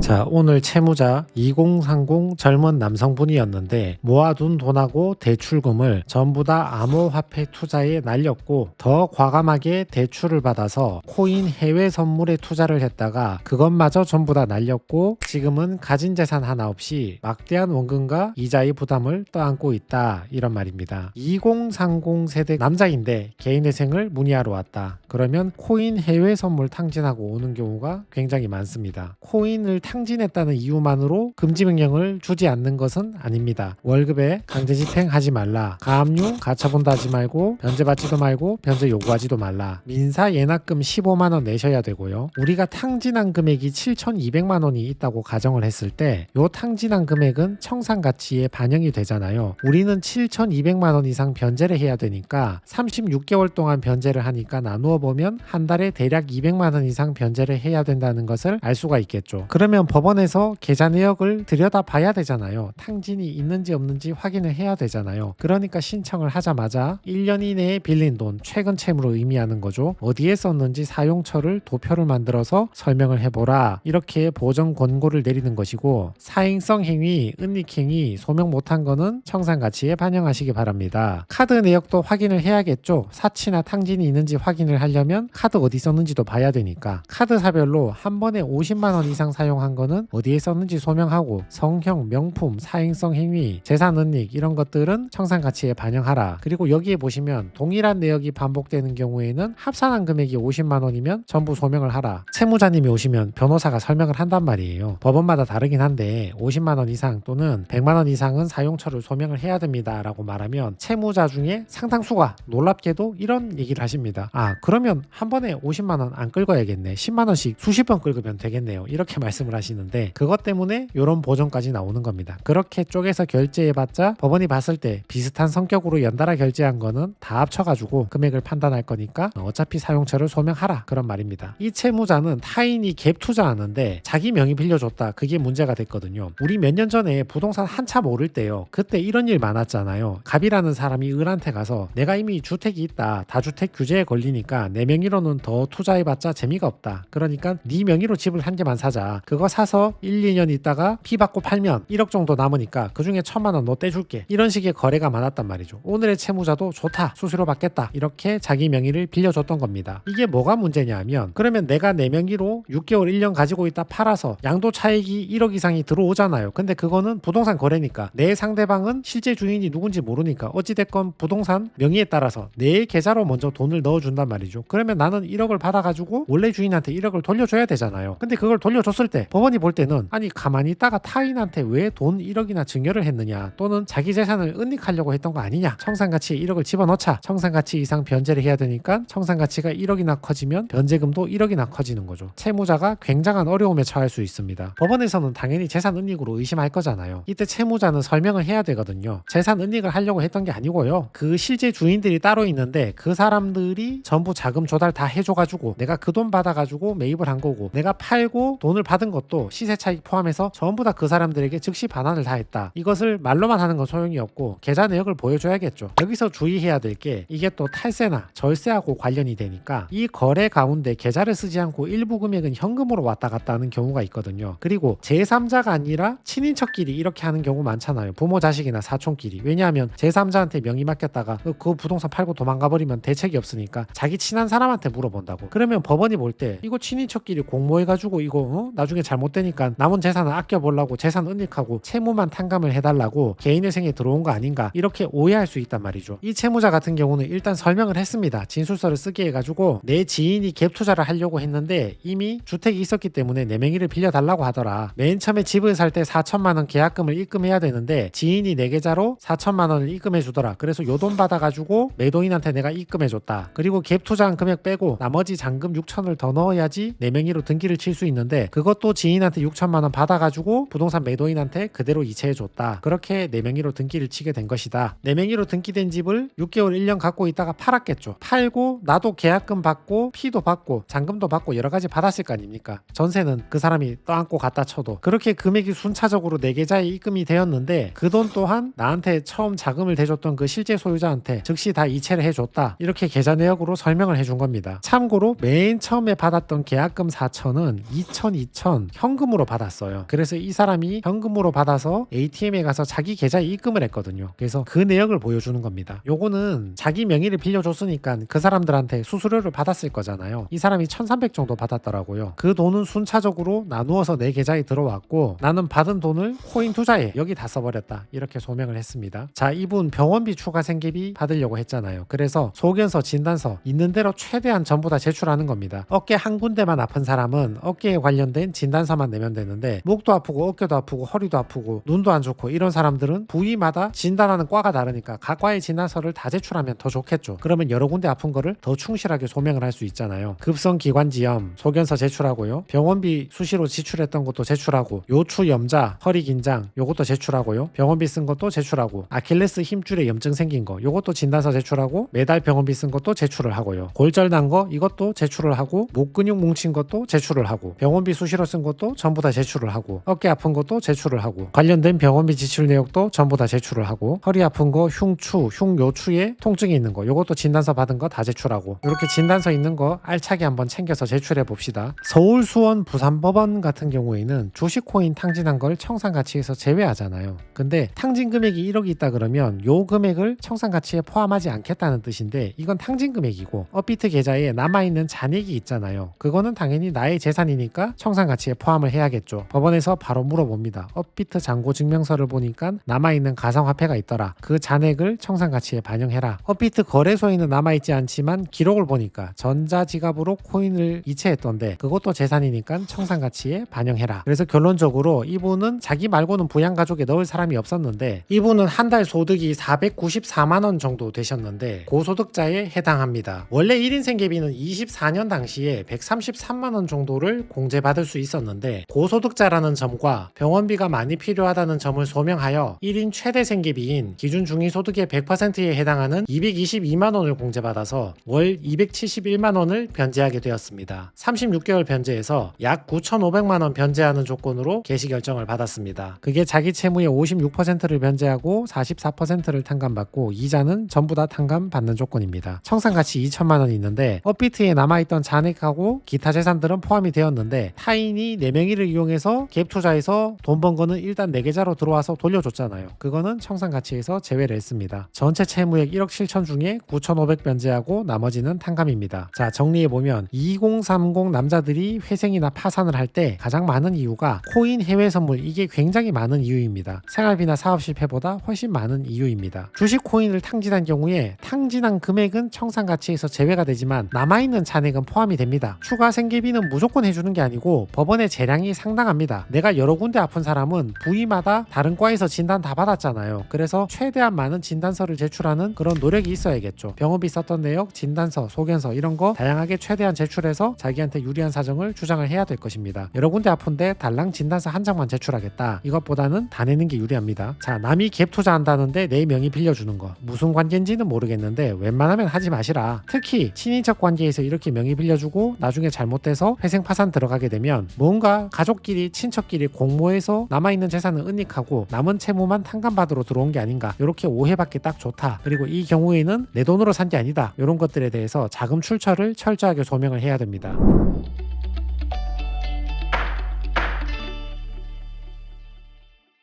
자, 오늘 채무자 2030 젊은 남성분이었는데 모아둔 돈하고 대출금을 전부 다 암호화폐 투자에 날렸고 더 과감하게 대출을 받아서 코인 해외 선물에 투자를 했다가 그것마저 전부 다 날렸고 지금은 가진 재산 하나 없이 막대한 원금과 이자의 부담을 떠안고 있다 이런 말입니다. 2030 세대 남자인데 개인회생을 문의하러 왔다. 그러면 코인 해외 선물 탕진하고 오는 경우가 굉장히 많습니다. 코인을 탕진했다는 이유만으로 금지 명령을 주지 않는 것은 아닙니다. 월급에 강제 집행하지 말라. 가압류 가처분도 하지 말고 변제받지도 말고 변제 요구하지도 말라. 민사 예납금 15만 원 내셔야 되고요. 우리가 탕진한 금액이 7,200만 원이 있다고 가정을 했을 때 요 탕진한 금액은 청산 가치에 반영이 되잖아요. 우리는 7,200만 원 이상 변제를 해야 되니까 36개월 동안 변제를 하니까 나누어 보면 한 달에 대략 200만 원 이상 변제를 해야 된다는 것을 알 수가 있겠죠. 그러면 법원에서 계좌 내역을 들여다 봐야 되잖아요. 탕진이 있는지 없는지 확인을 해야 되잖아요. 그러니까 신청을 하자마자 1년 이내에 빌린 돈 최근 채무로 의미하는 거죠. 어디에 썼는지 사용처를 도표를 만들어서 설명을 해보라. 이렇게 보정 권고를 내리는 것이고 사행성 행위, 은닉행위 소명 못한 거는 청산 가치에 반영하시기 바랍니다. 카드 내역도 확인을 해야겠죠. 사치나 탕진이 있는지 확인을 하려면 카드 어디 썼는지도 봐야 되니까 카드사별로 한 번에 50만 원 이상 사용한 거는 어디에 썼는지 소명하고 성형, 명품, 사행성 행위, 재산 은닉 이런 것들은 청산 가치에 반영하라. 그리고 여기에 보시면 동일한 내역이 반복되는 경우에는 합산한 금액이 50만 원이면 전부 소명을 하라. 채무자님이 오시면 변호사가 설명을 한단 말이에요. 법원마다 다르긴 한데 50만 원 이상 또는 100만 원 이상은 사용처를 소명을 해야 됩니다라고 말하면 채무자 중에 상당수가 놀랍게도 이런 얘기를 하십니다. 아 그러면 한 번에 50만 원 안 긁어야겠네. 10만 원씩 수십 번 긁으면 되겠네요. 이렇게 말씀을 하시는데 그것 때문에 이런 보정까지 나오는 겁니다. 그렇게 쪼개서 결제해봤자 법원이 봤을 때 비슷한 성격으로 연달아 결제한 거는 다 합쳐가지고 금액을 판단할 거니까 어차피 사용처를 소명하라 그런 말입니다. 이 채무자는 타인이 갭 투자하는데 자기 명의 빌려줬다 그게 문제가 됐거든요. 우리 몇 년 전에 부동산 한참 오를 때요. 그때 이런 일 많았잖아요. 갑이라는 사람이 을한테 가서 내가 이미 주택이 있다 다주택 규제에 걸리니까 내 명의로는 더 투자해봤자 재미가 없다. 그러니까 네 명의로 집을 한 개만 사자. 그거 사서 1, 2년 있다가 피 받고 팔면 1억 정도 남으니까 그 중에 천만 원 너 떼줄게. 이런 식의 거래가 많았단 말이죠. 오늘의 채무자도 좋다. 수수료 받겠다. 이렇게 자기 명의를 빌려줬던 겁니다. 이게 뭐가 문제냐 하면 그러면 내가 내 명의로 6개월, 1년 가지고 있다 팔아서 양도 차익이 1억 이상이 들어오잖아요. 근데 그거는 부동산 거래니까 내 상대방은 실제 주인이 누군지 모르니까 어찌됐건 부동산 명의에 따라서 내 계좌로 먼저 돈을 넣어준단 말이죠. 그러면 나는 1억을 받아가지고 원래 주인한테 1억을 돌려줘야 되잖아요. 근데 그걸 돌려줬을 때 법원이 볼 때는 아니 가만히 있다가 타인한테 왜 돈 1억이나 증여를 했느냐 또는 자기 재산을 은닉하려고 했던 거 아니냐 청산 가치에 1억을 집어넣자 청산 가치 이상 변제를 해야 되니까 청산 가치가 1억이나 커지면 변제금도 1억이나 커지는 거죠. 채무자가 굉장한 어려움에 처할 수 있습니다. 법원에서는 당연히 재산 은닉으로 의심할 거잖아요. 이때 채무자는 설명을 해야 되거든요. 재산 은닉을 하려고 했던 게 아니고요. 그 실제 주인들이 따로 있는데 그 사람들이 전부 자금 조달 다 해줘가지고 내가 그 돈 받아가지고 매입을 한 거고 내가 팔고 돈을 받은 것도 시세 차익 포함해서 전부 다 그 사람들에게 즉시 반환을 다 했다. 이것을 말로만 하는 건 소용이 없고 계좌 내역을 보여줘야겠죠. 여기서 주의해야 될 게 이게 또 탈세나 절세하고 관련이 되니까 이 거래 가운데 계좌를 쓰지 않고 일부 금액은 현금으로 왔다 갔다 하는 경우가 있거든요. 그리고 제3자가 아니라 친인척끼리 이렇게 하는 경우 많잖아요. 부모 자식이나 사촌끼리. 왜냐하면 제3자한테 명의 맡겼다가 그- 그 부동산 팔고 도망가 버리면 대책이 없으니까 자기 친한 사람한테 물어본다고. 그러면 법원이 볼 때 이거 친인척끼리 공모해가지고 이거 어? 나중에 잘못되니까 남은 재산을 아껴보려고 재산 은닉하고 채무만 탕감을 해달라고 개인회생에 들어온 거 아닌가 이렇게 오해할 수 있단 말이죠. 이 채무자 같은 경우는 일단 설명을 했습니다. 진술서를 쓰게 해가지고 내 지인이 갭 투자를 하려고 했는데 이미 주택이 있었기 때문에 내 명의를 빌려달라고 하더라. 맨 처음에 집을 살 때 4천만 원 계약금을 입금해야 되는데 지인이 내 계좌로 4천만 원을 입금해 주더라. 그래서 요 돈 받아가지고 매도인한테 내가 입금해 줬다. 그리고 갭 투자한 금액 빼고 나머지 잔금 6천을 더 넣어야지 내 명의로 등기를 칠 수 있는데 그것도 지인한테 6천만 원 받아가지고 부동산 매도인한테 그대로 이체해 줬다. 그렇게 내 명의로 등기를 치게 된 것이다. 내 명의로 등기된 집을 6개월 1년 갖고 있다가 팔았겠죠. 팔고 나도 계약금 받고 피도 받고 잔금도 받고 여러 가지 받았을 거 아닙니까? 전세는 그 사람이 떠안고 갖다 쳐도 그렇게 금액이 순차적으로 내 계좌에 입금이 되었는데 그 돈 또한 나한테 처음 자금을 대줬던 그 실제 소유자한테 즉시 다 이체를 해줬다. 이렇게 계좌 내역으로 설명을 해준 겁니다. 참고로 맨 처음에 받았던 계약금 4천은 2천, 2천 현금으로 받았어요. 그래서 이 사람이 현금으로 받아서 ATM에 가서 자기 계좌에 입금을 했거든요. 그래서 그 내역을 보여주는 겁니다. 요거는 자기 명의를 빌려줬으니까 그 사람들한테 수수료를 받았을 거잖아요. 이 사람이 1300 정도 받았더라고요. 그 돈은 순차적으로 나누어서 내 계좌에 들어왔고 나는 받은 돈을 코인 투자에 여기 다 써버렸다. 이렇게 소명을 했습니다. 자, 이분 병원비 추가 생계비 받으려고 했잖아요. 그래서 소견서, 진단서 있는 대로 최대한 전부 다 제출하는 겁니다. 어깨 한 군데만 아픈 사람은 어깨에 관련된 진단 서만 내면 되는데 목도 아프고 어깨도 아프고 허리도 아프고 눈도 안 좋고 이런 사람들은 부위마다 진단하는 과가 다르니까 각 과의 진단서를 다 제출하면 더 좋겠죠. 그러면 여러 군데 아픈 거를 더 충실하게 소명을 할 수 있잖아요. 급성 기관지염 소견서 제출하고요. 병원비 수시로 지출했던 것도 제출하고 요추 염자, 허리 긴장 요것도 제출하고요. 병원비 쓴 것도 제출하고 아킬레스 힘줄에 염증 생긴 거 요것도 진단서 제출하고 매달 병원비 쓴 것도 제출을 하고요. 골절 난 거 이것도 제출을 하고 목 근육 뭉친 것도 제출을 하고 병원비 수시로 쓴 것도 전부 다 제출을 하고 어깨 아픈 것도 제출을 하고 관련된 병원비 지출 내역도 전부 다 제출을 하고 허리 아픈 거 흉추, 흉요추에 통증이 있는 거 요것도 진단서 받은 거 다 제출하고 이렇게 진단서 있는 거 알차게 한번 챙겨서 제출해 봅시다. 서울 수원 부산 법원 같은 경우에는 주식 코인 탕진한 걸 청산 가치에서 제외하잖아요. 근데 탕진 금액이 1억이 있다 그러면 요 금액을 청산 가치에 포함하지 않겠다는 뜻인데 이건 탕진 금액이고 업비트 계좌에 남아 있는 잔액이 있잖아요. 그거는 당연히 나의 재산이니까 청산 가치에 포함을 해야겠죠. 법원에서 바로 물어봅니다. 업비트 잔고 증명서를 보니까 남아 있는 가상화폐가 있더라. 그 잔액을 청산 가치에 반영해라. 업비트 거래소에는 남아 있지 않지만 기록을 보니까 전자지갑으로 코인을 이체했던데 그것도 재산이니까 청산 가치에 반영해라. 그래서 결론적으로 이분은 자기 말고는 부양 가족에 넣을 사람이 없었는데 이분은 한 달 소득이 494만 원 정도 되셨는데 고소득자에 해당합니다. 원래 1인 생 계비는 24년 당시에 133만 원 정도를 공제받을 수 있었는데 고소득자라는 점과 병원비가 많이 필요하다는 점을 소명하여 1인 최대 생계비인 기준 중위소득의 100%에 해당하는 222만 원을 공제받아서 월 271만 원을 변제하게 되었습니다. 36개월 변제에서 약 9,500만 원 변제하는 조건으로 개시 결정을 받았습니다. 그게 자기 채무의 56%를 변제하고 44%를 탕감받고 이자는 전부 다 탕감받는 조건입니다. 청산가치 2천만 원이 있는데 업비트에 남아있던 잔액하고 기타 재산들은 포함이 되었는데 타인이 내 명의를 이용해서 갭 투자해서 돈 번 거는 일단 내 계좌로 들어와서 돌려줬잖아요. 그거는 청산 가치에서 제외를 했습니다. 전체 채무액 1억 7천 중에 9,500 변제하고 나머지는 탕감입니다. 자 정리해보면 2030 남자들이 회생이나 파산을 할 때 가장 많은 이유가 코인 해외 선물 이게 굉장히 많은 이유입니다. 생활비나 사업 실패보다 훨씬 많은 이유입니다. 주식 코인을 탕진한 경우에 탕진한 금액은 청산 가치에서 제외가 되지만 남아있는 잔액은 포함이 됩니다. 추가 생계비는 무조건 해주는 게 아니고 법원 의 재량이 상당합니다. 내가 여러 군데 아픈 사람은 부위마다 다른 과에서 진단 다 받았잖아요. 그래서 최대한 많은 진단서를 제출하는 그런 노력이 있어야겠죠. 병원비 썼던 내역, 진단서, 소견서 이런 거 다양하게 최대한 제출해서 자기한테 유리한 사정을 주장을 해야 될 것입니다. 여러 군데 아픈데 달랑 진단서 한 장만 제출하겠다. 이것보다는 다 내는 게 유리합니다. 자, 남이 갭 투자한다는데 내 명의 빌려주는 거 무슨 관계인지는 모르겠는데 웬만하면 하지 마시라. 특히 친인척 관계에서 이렇게 명의 빌려주고 나중에 잘못돼서 회생 파산 들어가게 되면 뭔가 가족끼리 친척끼리 공모해서 남아있는 재산은 은닉하고 남은 채무만 탕감받으러 들어온 게 아닌가 이렇게 오해받기 딱 좋다. 그리고 이 경우에는 내 돈으로 산 게 아니다. 이런 것들에 대해서 자금 출처를 철저하게 소명을 해야 됩니다.